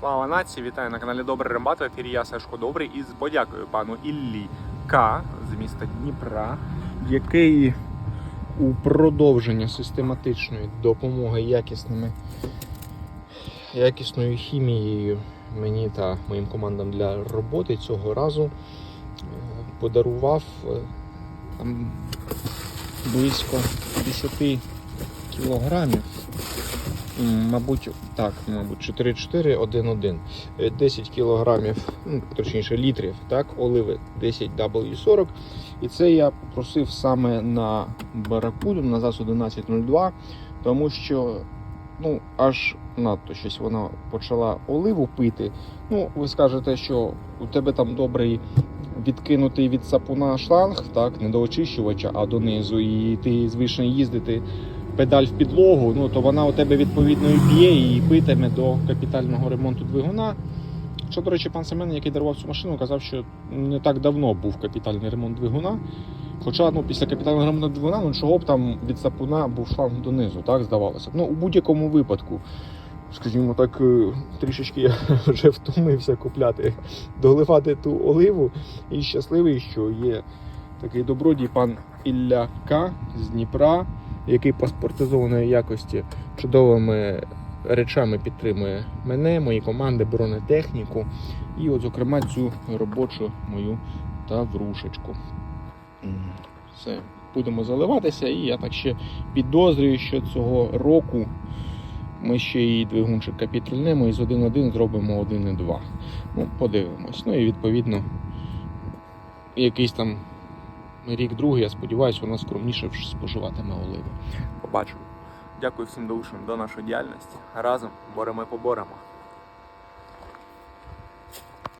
Слава нації! Вітаю на каналі Добрий Рембат. Ефірі я Сашко Добрий і з подякою пану Іллі К з міста Дніпра, який у продовження систематичної допомоги якісними якісною хімією мені та моїм командам для роботи цього разу е, подарував е, там близько 10 кілограмів. Мабуть, так, мабуть, 4-4-1-1. Е, 10 кілограмів, ну, точніше літрів, так, оливи 10 W40. І це я попросив саме на баракуду на ЗАЗ 1102, тому що ну, аж надто щось вона почала оливу пити. Ну, ви скажете, що у тебе там добрий відкинутий від сапуна шланг, так, не до очищувача, а донизу, і ти звично їздити педаль в підлогу, ну то вона у тебе відповідно і б'є і питиме до капітального ремонту двигуна. Що, до речі, пан Семен, який дарував цю машину, казав, що не так давно був капітальний ремонт двигуна. Хоча ну, після капітального ремонту двигуна, ну чого б там від сапуна був шланг донизу, так здавалося. Ну, у будь-якому випадку, скажімо так, е, трішечки я вже втомився купляти, доливати ту оливу. І щасливий, що є такий добродій пан Ілля К з Дніпра, який по спортизованої якості чудовими речами підтримує мене, мої команди, бронетехніку і, от, зокрема, цю робочу мою таврушечку. Все, будемо заливатися, і я так ще підозрюю, що цього року ми ще і двигунчик капітульнемо і з 1.1 зробимо 1.2. Ну, подивимось. Ну і відповідно якийсь там рік другий, я сподіваюся, вона скромніше споживатиме оливи. Побачимо. Дякую всім долученим до нашої діяльності. Разом боремо і поборемо.